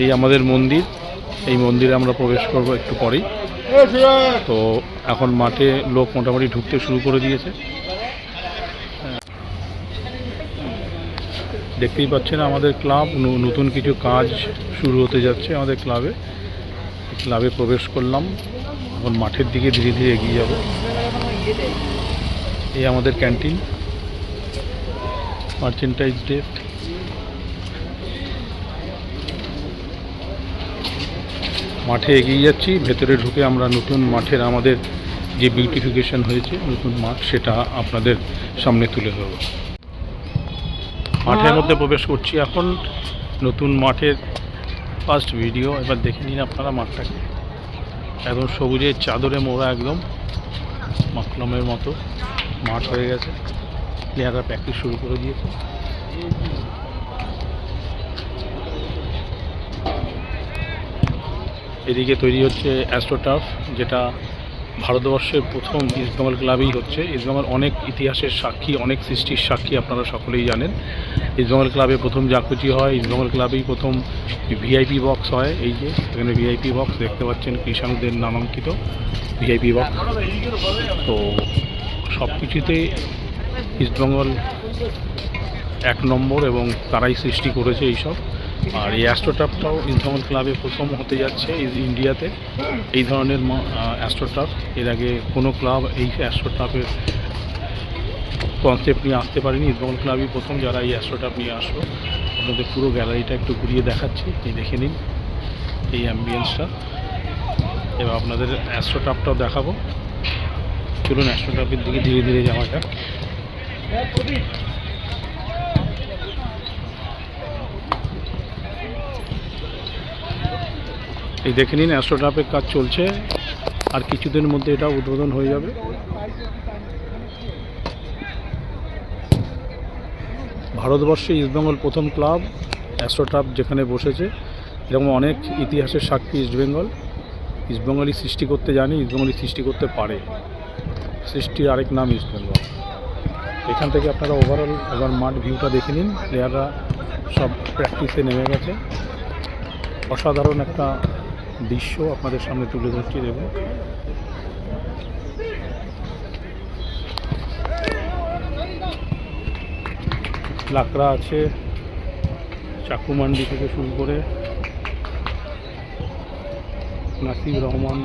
এই আমাদের মন্দির। এই মন্দিরে আমরা প্রবেশ করব একটু পরেই। তো এখন মাঠে লোক মোটামুটি ঢুকতে শুরু করে দিয়েছে। দেখতেই পাচ্ছেন আমাদের ক্লাব। নতুন কিছু কাজ শুরু হতে যাচ্ছে আমাদের ক্লাবে। ক্লাবে প্রবেশ করলাম। এখন মাঠের দিকে ধীরে ধীরে এগিয়ে যাব। এই আমাদের ক্যান্টিন। মার্চেন্টাইজ ডে মাঠে এগিয়ে যাচ্ছি। ভেতরে ঢুকে আমরা নতুন মাঠের আমাদের যে বিউটিফিকেশন হয়েছে, নতুন মাঠ, সেটা আপনাদের সামনে তুলে ধরব। মাঠের মধ্যে প্রবেশ করছি এখন। নতুন মাঠের ফার্স্ট ভিডিও এবার দেখে নিন আপনারা মাঠটাকে। একদম সবুজের চাদরে মোড়া একদম মাকলমের মতো। মাঠ হয়ে গেছে। প্লেয়াররা প্র্যাকটিস শুরু করে দিয়েছে। এদিকে তৈরি হচ্ছে অ্যাস্ট্রোটাফ, যেটা ভারতবর্ষের প্রথম ইস্টবেঙ্গল ক্লাবেই হচ্ছে। ইস্টবেঙ্গল অনেক ইতিহাসের সাক্ষী, অনেক সৃষ্টির সাক্ষী আপনারা সকলেই জানেন। ইস্টবেঙ্গল ক্লাবে প্রথম জাকুচি হয় ইস্টবেঙ্গল ক্লাবেই প্রথম ভিআইপি বক্স হয়। এই যে, এখানে ভিআইপি বক্স দেখতে পাচ্ছেন, কৃষাণুদের নামাঙ্কিত ভিআইপি বক্স তো সব কিছুতেই ইস্টবেঙ্গল এক নম্বর এবং তারাই সৃষ্টি করেছে এইসব। আর এই অ্যাস্ট্রোটাফটাও ইনসমল ক্লাবে প্রথম হতে যাচ্ছে ইন্ডিয়াতে এই ধরনের অ্যাস্ট্রোটাফ এর আগে কোনো ক্লাব এই অ্যাস্ট্রোটাফের কনসেপ্ট নিয়ে আসতে পারেনি। ইসবঙ্গল ক্লাবই প্রথম যারা এই অ্যাস্ট্রোটাফ নিয়ে আসলো, আপনাদের পুরো গ্যালারিটা একটু ঘুরিয়ে দেখাচ্ছি। এই দেখে নিন এই অ্যাম্বিয়েন্সটা এবার আপনাদের অ্যাস্ট্রোটাফটাও দেখাবো। চলুন অ্যাস্ট্রোটাফের দিকে ধীরে ধীরে যাওয়া যাক। এই দেখে নিন অ্যাস্ট্রোটাপের কাজ চলছে। আর কিছুদিনের মধ্যে এটা উদ্বোধন হয়ে যাবে। ভারতবর্ষে ইস্টবেঙ্গল প্রথম ক্লাব অ্যাস্ট্রোটাপ যেখানে বসেছে, এরকম অনেক ইতিহাসের সাক্ষী ইস্টবেঙ্গল ইস্টবেঙ্গলই সৃষ্টি করতে জানে ইস্টবেঙ্গলই সৃষ্টি করতে পারে। সৃষ্টির আরেক নাম ইস্টবেঙ্গল এখান থেকে আপনারা ওভারঅল এবার মাঠ ভিউটা দেখে নিন। প্লেয়াররা সব প্র্যাকটিসে নেমে গেছে। অসাধারণ একটা দৃশ্য আপনাদের সামনে তুলে ধরছি, দেখুন। লাকড়া আছে চাকুমান্ডি থেকে শুরু করে নাসির রহমান,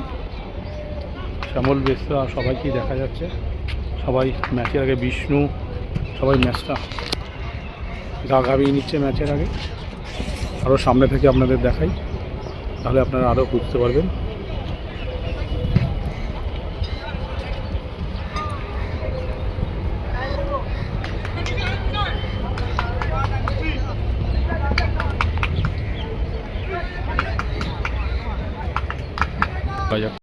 শ্যামল বেসরা, সবাইকেই দেখা যাচ্ছে। সবাই ম্যাচের আগে বিষ্ণু, সবাই ম্যাচটা গা গাবিয়ে নিচ্ছে ম্যাচের আগে। আরও সামনে থেকে আপনাদের দেখাই। তাহলে আপনারা আরও বুঝতে পারবেন।